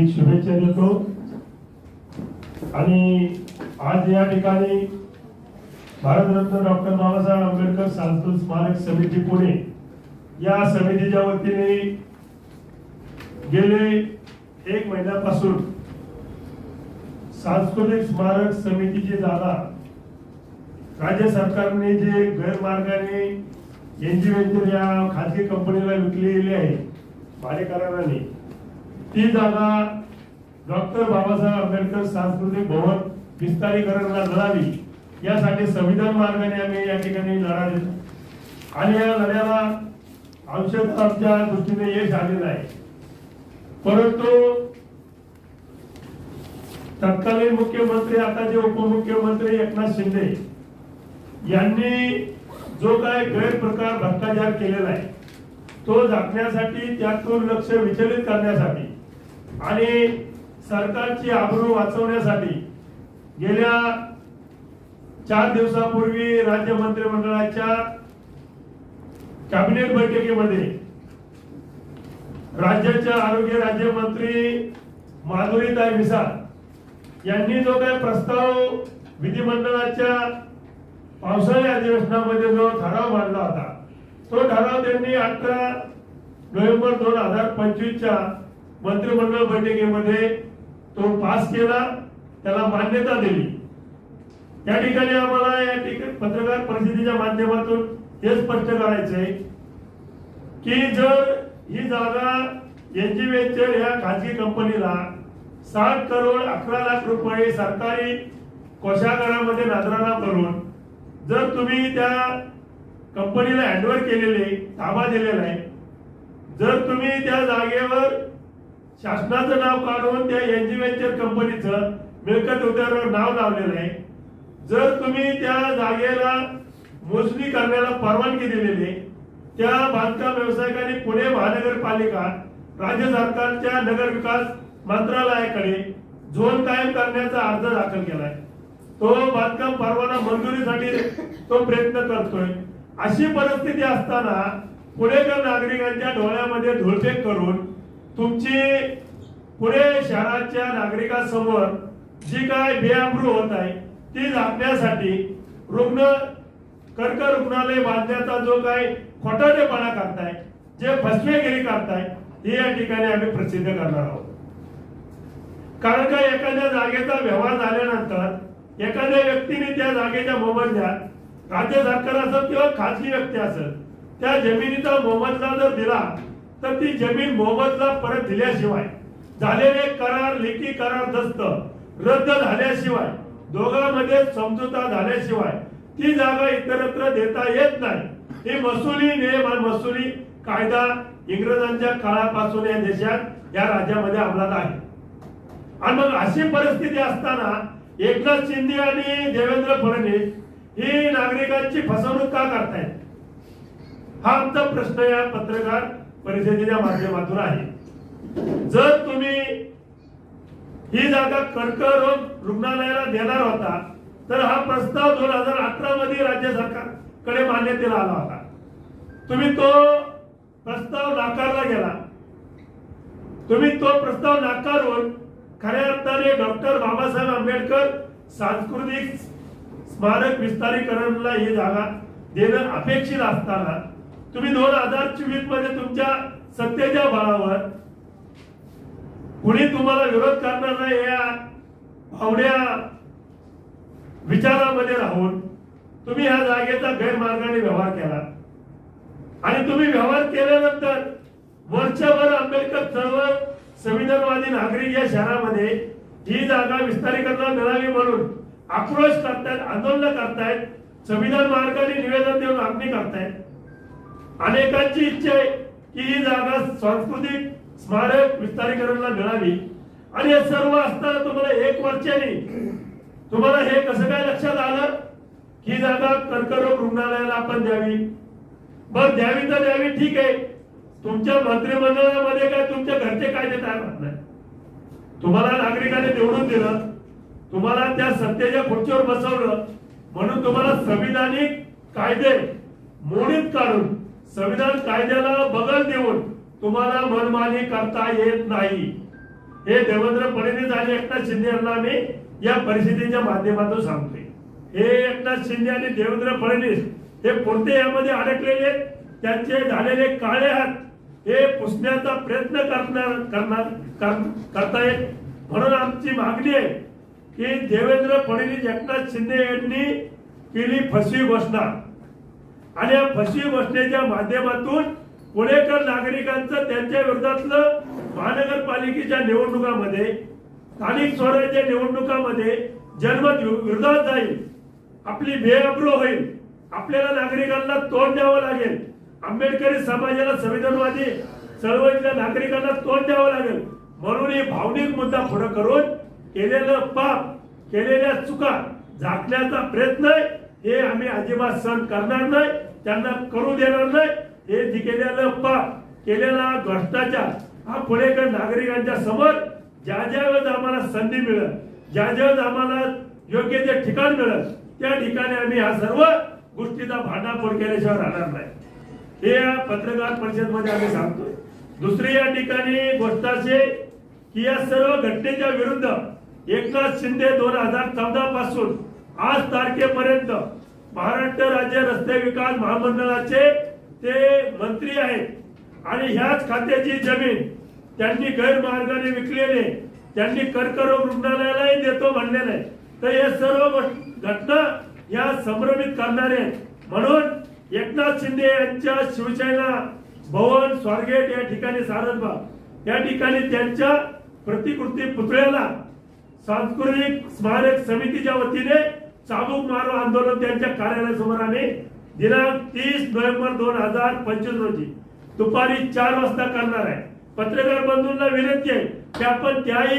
हार्दिक शुभेच्छा देतो. आणि आज या ठिकाणी भारतरत्न डॉक्टर बाबासाहेब आंबेडकर सांस्कृतिक स्मारक समिती पुणे या समितीच्या वतीने गेले एक महिन्यापासून सांस्कृतिक स्मारक समितीची जागा राज्य सरकारने जे गैरमार्गाने एनजीओ या खाजगी कंपनीला विकलेली आहे भाडेकराराने ती जागा डॉक्टर बाबासाहेब आंबेडकर सांस्कृतिक भवन विस्तारीकरणाला लढावी यासाठी संविधान मार्गाने आम्ही या ठिकाणी लढा देतो आणि या लढ्याला अंशत आमच्या दृष्टीने यश आलेलं आहे. परंतु तत्कालीन मुख्यमंत्री आताचे उपमुख्यमंत्री एकनाथ शिंदे यांनी जो काय गैरप्रकार भ्रष्टाचार केलेला आहे तो झाकण्यासाठी त्यातून लक्ष विचलित करण्यासाठी आणि सरकारची आबरू वाचवण्यासाठी गेल्या चार दिवसापूर्वी राज्य मंत्रिमंडळाच्या कॅबिनेट बैठकीमध्ये राज्याच्या आरोग्य राज्यमंत्री माधुरीताई मिसाळ यांनी जो काही प्रस्ताव विधिमंडळाच्या पावसाळी अधिवेशनामध्ये जो ठराव मांडला होता तो ठराव त्यांनी अठरा नोव्हेंबर दोन हजार पंचवीसच्या मंत्रिमंडळ बैठकीमध्ये तो पास केला त्याला मान्यता दिली. या ठिकाणी आम्हाला या ठिकाणी पत्रकार परिषदेच्या माध्यमातून हे स्पष्ट करायचंय की जर ही जागा एनजी वेंचर या खाजगी कंपनीला सात करोड अकरा लाख रुपये सरकारी कोशागारामध्ये नाजराना करून जर तुम्ही त्या कंपनीला हँडओव्हर केलेले ताबा दिलेला आहे जर तुम्ही त्या जागेवर शासनाचं नाव काढून त्या एनजी व्हेंचर कंपनीचं मिळकत उद्यावर नाव लावलेलं आहे. जर तुम्ही त्या जागेला मोजणी करण्याला परवानगी दिलेली आहे, त्या बांधकाम व्यावसायिकांनी पुणे महानगरपालिका राज्य सरकारच्या नगर विकास मंत्रालयाकडे झोन कायम करण्याचा अर्ज दाखल केलाय. तो बांधकाम परवाना मंजुरीसाठी तो प्रयत्न करतोय. अशी परिस्थिती असताना पुणेकर नागरिकांच्या डोळ्यामध्ये धुळफेक करून तुमची पुणे शहराच्या नागरिकांसमोर जी काय बेआबरू होत आहे ती झाकण्यासाठी रुग्ण कर्क रुग्णालय बांधण्याचा जो काही खोटाटेपणा करताय जे फसवेगिरी करताय हे या ठिकाणी आम्ही प्रसिद्ध करणार आहोत. कारण का एखाद्या जागेचा व्यवहार झाल्यानंतर एखाद्या व्यक्तीने त्या जागेच्या मोबदल्यात राज्य सरकार असत किंवा खाजगी व्यक्ती असत त्या जमिनीचा मोबदला जर दिला तर ती जमीन मोबदला परत दिल्याशिवाय झालेले करार लेखी करार दस्त रद्द झाल्याशिवाय दोघांमध्ये समझोता झाल्याशिवाय ती जागा इतरत्र देता येत नाही. हे मसुली नियम आणि मसुली कायदा इंग्रजांच्या काळापासून या देशात या राज्यामध्ये अंमलात आहे. आणि मग अशी परिस्थिती असताना एकनाथ शिंदे आणि देवेंद्र फडणवीस ही नागरिकांची फसवणूक का करतायत? हा आमचा प्रश्न या पत्रकार परिषदेच्या माध्यमातून आहे. जर तुम्ही ही जागा कर्करोग रुग्णालयाला देणार होता तर हा प्रस्ताव दोन हजार अठरा मध्ये राज्य सरकारकडे मान्यतेला आला होता. तुम्ही तो प्रस्ताव नाकारला गेला. तुम्ही तो प्रस्ताव नाकारून खऱ्या अर्थाने डॉक्टर बाबासाहेब आंबेडकर सांस्कृतिक स्मारक विस्तारीकरणाला ही जागा देणं अपेक्षित असताना तुम्ही दोन हजार चोवीसमध्ये तुमच्या सत्तेच्या बळावर कुणी तुम्हाला विरोध करणार नाही या भावड्या विचारामध्ये राहून तुम्ही ह्या जागेचा गैरमार्गाने व्यवहार केला. आणि तुम्ही व्यवहार केल्यानंतर वर्षभर आंबेडकर चळवळ संविधानवादी नागरिक या शहरामध्ये ही जागा विस्तारीकरणाला मिळावी म्हणून आक्रोश करतायत आंदोलन करतायत संविधान मार्गाने निवेदन देऊन मागणी करतायत. अनेकांची इच्छा आहे की ही जागा सांस्कृतिक स्मारक विस्तारीकरणाला मिळावी. आणि हे सर्व असताना तुम्हाला एक वर्षाने तुम्हाला हे कसं काय लक्षात आलं? ही जागा कर्करोग रुग्णालयाला आपण द्यावी. बर द्यावी तर द्यावी ठीक आहे. तुमच्या मंत्रिमंडळामध्ये काय तुमच्या घरचे कायदे तयार होत नाही तुम्हाला नागरिकांनी निवडून दिलं तुम्हाला त्या सत्तेच्या खुर्चीवर बसवलं म्हणून तुम्हाला संविधानिक कायदे मोडीत काढून संविधान कायद्याला बगल देऊन तुम्हाला मनमानी करता येत नाही. हे देवेंद्र फडणवीस आणि एकनाथ शिंदे यांना मी या परिस्थितीच्या माध्यमातून सांगतोय. हे एकनाथ शिंदे आणि देवेंद्र फडणवीस हे कोणते यामध्ये अडकलेले त्यांचे झालेले काळे हात हे पुसण्याचा प्रयत्न करणार करणार कर- करतायत म्हणून आमची मागणी आहे की देवेंद्र फडणवीस एकनाथ शिंदे यांनी केली फसवी घोषणा. आणि या फशी बसण्याच्या माध्यमातून पुणेकर नागरिकांचं त्यांच्या विरोधातलं महानगरपालिकेच्या निवडणुकामध्ये स्थानिक स्वराज्य निवडणुकामध्ये जनमत विरोधात जाईल. आपली बेअब्रो होईल. आपल्याला नागरिकांना तोंड द्यावं लागेल. आंबेडकरी समाजाला संविधानवादी चळवळीतल्या नागरिकांना तोंड द्यावं लागेल. म्हणून हे भावनिक मुद्दा पुढे करून केलेलं पाप केलेल्या चुका झाकण्याचा प्रयत्न आहे. हे आम्ही अजिबात सहन करणार नाही त्यांना करू देणार नाही. हे जे केलेलं पाप केलेला भ्रष्टाचार हा पुणेकर नागरिकांच्या समोर ज्या ज्या वेळेस आम्हाला संधी मिळत ज्या ज्या वेळेस आम्हाला योग्य ते ठिकाण मिळत त्या ठिकाणी आम्ही ह्या सर्व गोष्टीचा भांडाफोड केल्याशिवाय राहणार नाही. हे या पत्रकार परिषदमध्ये आम्ही सांगतोय. दुसरी या ठिकाणी गोष्ट अशी की या सर्व घटनेच्या विरुद्ध एकनाथ शिंदे दोन हजार चौदा पासून आज तारखेपर्यंत महाराष्ट्र राज्य रस्ते विकास महामंडळाचे ते मंत्री आहेत. आणि ह्याच खात्याची जमीन त्यांनी गैरमार्गाने विकलेली त्यांनी कर्करोग रुग्णालयालाही देतो म्हणलेलं आहे. तर हे सर्व घटना या संभ्रमित करणारे आहेत. म्हणून एकनाथ शिंदे यांच्या शिवसेना भवन स्वारगेट या ठिकाणी सारसबाग या ठिकाणी त्यांच्या प्रतिकृती पुतळ्याला सांस्कृतिक स्मारक समितीच्या वतीने चाबूक मारो आंदोलन त्यांच्या कार्यालयासमोर आम्ही दिनांक तीस नोव्हेंबर दोन हजार पंचवीस रोजी. दुपारी चार वाजता करणार आहे. पत्रकार बंधूंना विनंती आहे की आपण त्याही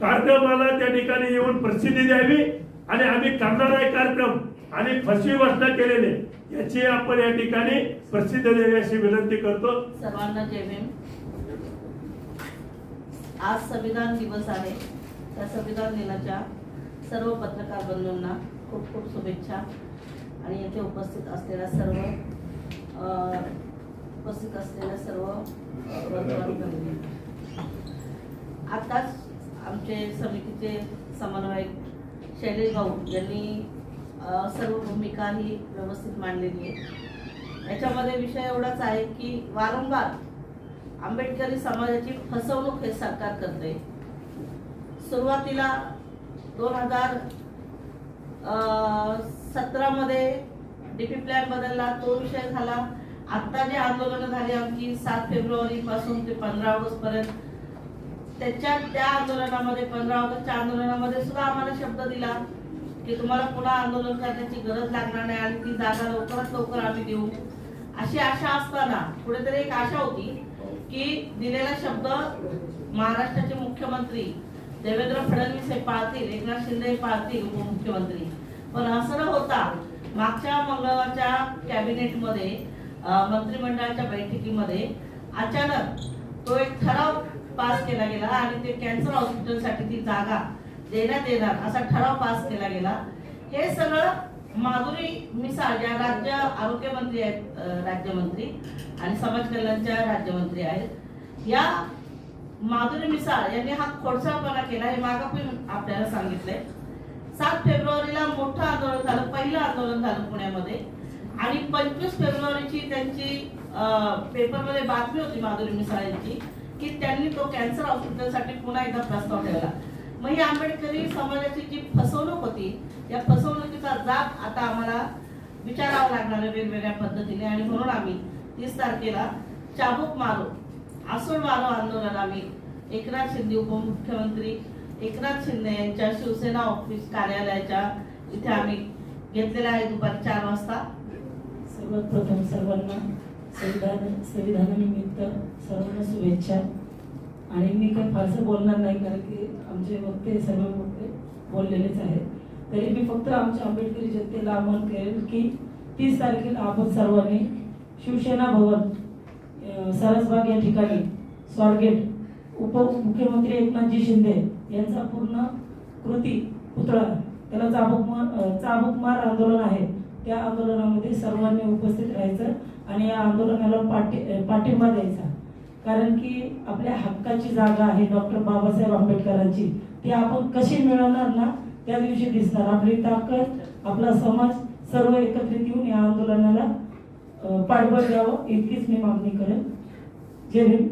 कार्यक्रमाला त्या ठिकाणी येऊन प्रसिद्धी द्यावी आणि आम्ही करणार आहे कार्यक्रम आणि फसवी घोषणा केलेले. याची आपण या ठिकाणी प्रसिद्ध द्यावी अशी विनंती करतो. सर्वांना जय भीम. आज संविधान दिवस आहे. त्या संविधान दिनाच्या सर्व पत्रकार बंधूंना खूप खूप शुभेच्छा. आणि येथे उपस्थित असलेल्या सर्व उपस्थित असलेल्या सर्व आताच आमचे समितीचे समन्वयक शैलेश भाऊ यांनी सर्व भूमिका ही व्यवस्थित मांडलेली आहे. याच्यामध्ये विषय एवढाच आहे की वारंवार आंबेडकरी समाजाची फसवणूक हे सरकार करते सुरुवातीला दोन हजार सतरामध्ये डीपी प्लॅन बदलला तो विषय झाला. आता जे आंदोलनं झाली आमची सात फेब्रुवारी पासून ते पंधरा ऑगस्ट पर्यंत त्याच्या त्या आंदोलनामध्ये पंधरा ऑगस्टच्या आंदोलनामध्ये सुद्धा आम्हाला शब्द दिला की तुम्हाला पुन्हा आंदोलन करण्याची गरज लागणार नाही आणि ती जागा लवकरात लवकर आम्ही देऊ. अशी आशा असताना कुठेतरी एक आशा होती की दिलेला शब्द महाराष्ट्राचे मुख्यमंत्री देवेंद्र फडणवीस हे पाळतील एकनाथ शिंदे हे पाळतील उपमुख्यमंत्री. पण असं न होता मागच्या मंगळवारच्या कॅबिनेटमध्ये मंत्रिमंडळाच्या बैठकीमध्ये अचानक तो एक ठराव पास केला गेला आणि ते कॅन्सर हॉस्पिटलसाठी ती जागा देण्यात येणार असा ठराव पास केला गेला. हे सगळं माधुरी मिसाळ ज्या राज्य आरोग्य मंत्री आहेत राज्यमंत्री आणि समाज कल्याणच्या राज्यमंत्री आहेत या माधुरी मिसाळ यांनी हा खोडसाळपणा केला हे मागं पण आपल्याला सांगितलंय. सात फेब्रुवारीला मोठं आंदोलन झालं पहिलं आंदोलन झालं पुण्यामध्ये. आणि पंचवीस फेब्रुवारीची त्यांची पेपरमध्ये बातमी होती माधुरी मिसाळ यांची की त्यांनी तो कॅन्सर हॉस्पिटलसाठी पुन्हा एकदा प्रस्ताव ठेवला. मग ही आंबेडकरी समाजाची जी फसवणूक होती या फसवणुकीचा जाब आता आम्हाला विचारावा लागणार आहे वेगवेगळ्या पद्धतीने. आणि म्हणून आम्ही तीस तारखेला चाबूक मारो. आसूड मारो आंदोलन आम्ही एकनाथ शिंदे उपमुख्यमंत्री एकनाथ शिंदे यांच्या शिवसेना ऑफिस कार्यालयाच्या इथे आम्ही घेतलेला आहे दुपारी चार वाजता. सर्वात प्रथम सर्वांना संविधान संविधानानिमित्त सर्वांना शुभेच्छा. आणि मी काही फारसं बोलणार नाही कारण की आमचे वक्ते सर्व वक्ते बोललेलेच आहेत. तरी मी फक्त आमच्या आंबेडकरी जनतेला आवाहन करेल की तीस तारखेला आपण सर्वांनी शिवसेना भवन सरसबाग या ठिकाणी. स्वारगेट उपमुख्यमंत्री एकनाथजी शिंदे यांचा पूर्ण कृती पुतळा त्याला चाबूक मार चाबूक मार आंदोलन आहे. त्या आंदोलनामध्ये सर्वांनी उपस्थित राहायचं आणि या आंदोलनाला पाठी पाठिंबा द्यायचा. कारण की आपल्या हक्काची जागा आहे डॉक्टर बाबासाहेब आंबेडकरांची. ती आपण कशी मिळवणार ना त्या दिवशी दिसणार. आपली ताकद आपला समाज सर्व एकत्रित येऊन या आंदोलनाला पाठबळ द्यावं इतकीच मी मागणी करेन. जय भीम